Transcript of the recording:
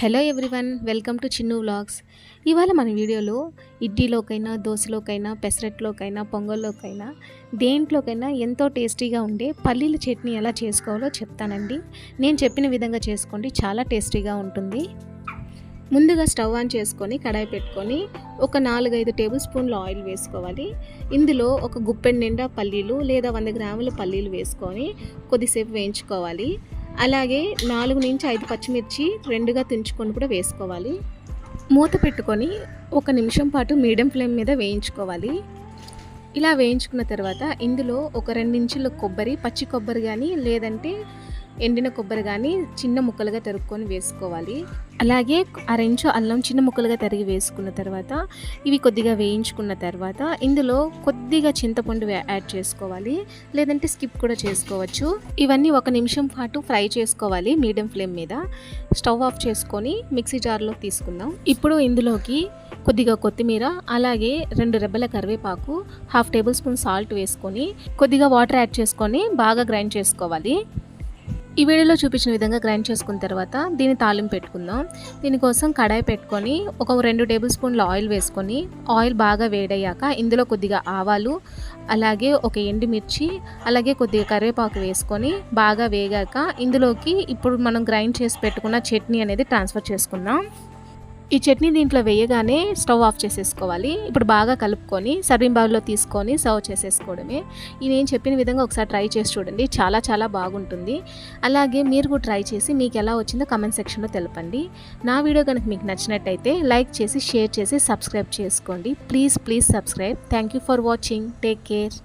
Hello everyone welcome to Chinnu vlogs. ఇవాళ మన వీడియోలో ఇడ్లీలోకైనా దోశలోకైనా పెసరట్లోకైనా పొంగల్లోకైనా దేంట్లోకైనా ఎంతో టేస్టీగా ఉండే పల్లీల చట్నీ ఎలా చేసుకోవాలో చెప్తానండి. నేను చెప్పిన విధంగా చేసుకోండి చాలా టేస్టీగా ఉంటుంది. ముందుగా స్టవ్ ఆన్ చేసుకొని కడాయి పెట్టుకొని ఒక నాలుగైదు టేబుల్ స్పూన్ల ఆయిల్ వేసుకోవాలి. ఇందులో ఒక గుప్పెడు నిండా పల్లీలు లేదా వంద గ్రాముల పల్లీలు వేసుకొని కొద్దిసేపు వేయించుకోవాలి. అలాగే నాలుగు నుంచి ఐదు పచ్చిమిర్చి రెండుగా తుంచుకొని కూడా వేసుకోవాలి. మూత పెట్టుకొని ఒక నిమిషం పాటు మీడియం ఫ్లేమ్ మీద వేయించుకోవాలి. ఇలా వేయించుకున్న తర్వాత ఇందులో ఒక రెండు ఇంచుల కొబ్బరి పచ్చి కొబ్బరి కానీ లేదంటే ఎండిన కొబ్బరి కానీ చిన్న ముక్కలుగా తరుక్కొని వేసుకోవాలి. అలాగే అరెంచు అల్లం చిన్న ముక్కలుగా తరిగి వేసుకున్న తర్వాత ఇవి కొద్దిగా వేయించుకున్న తర్వాత ఇందులో కొద్దిగా చింతపండు యాడ్ చేసుకోవాలి. లేదంటే స్కిప్ కూడా చేసుకోవచ్చు. ఇవన్నీ ఒక నిమిషం పాటు ఫ్రై చేసుకోవాలి మీడియం ఫ్లేమ్ మీద. స్టవ్ ఆఫ్ చేసుకొని మిక్సీ జార్లో తీసుకుందాం. ఇప్పుడు ఇందులోకి కొద్దిగా కొత్తిమీర అలాగే రెండు రెబ్బల కరివేపాకు హాఫ్ టేబుల్ స్పూన్ సాల్ట్ వేసుకొని కొద్దిగా వాటర్ యాడ్ చేసుకొని బాగా గ్రైండ్ చేసుకోవాలి. ఈ వీడియోలో చూపించిన విధంగా గ్రైండ్ చేసుకున్న తర్వాత దీన్ని తాలింపు పెట్టుకుందాం. దీనికోసం కడాయి పెట్టుకొని ఒక రెండు టేబుల్ స్పూన్ల ఆయిల్ వేసుకొని ఆయిల్ బాగా వేడయ్యాక ఇందులో కొద్దిగా ఆవాలు అలాగే ఒక ఎండుమిర్చి అలాగే కొద్దిగా కరివేపాకు వేసుకొని బాగా వేగాక ఇందులోకి ఇప్పుడు మనం గ్రైండ్ చేసి పెట్టుకున్న చట్నీ అనేది ట్రాన్స్ఫర్ చేసుకుందాం. ఈ చట్నీ దీంట్లో వేయగానే స్టవ్ ఆఫ్ చేసేసుకోవాలి. ఇప్పుడు బాగా కలుపుకొని సర్వింగ్ బౌల్లో తీసుకొని సర్వ్ చేసేసుకోవడమే. ఇది నేను చెప్పిన విధంగా ఒకసారి ట్రై చేసి చూడండి. చాలా చాలా బాగుంటుంది. అలాగే మీరు కూడా ట్రై చేసి మీకు ఎలా వచ్చిందో కమెంట్ సెక్షన్లో తెలపండి. నా వీడియో కనుక మీకు నచ్చినట్టయితే లైక్ చేసి షేర్ చేసి సబ్స్క్రైబ్ చేసుకోండి. Please please subscribe. Thank you for watching. Take care.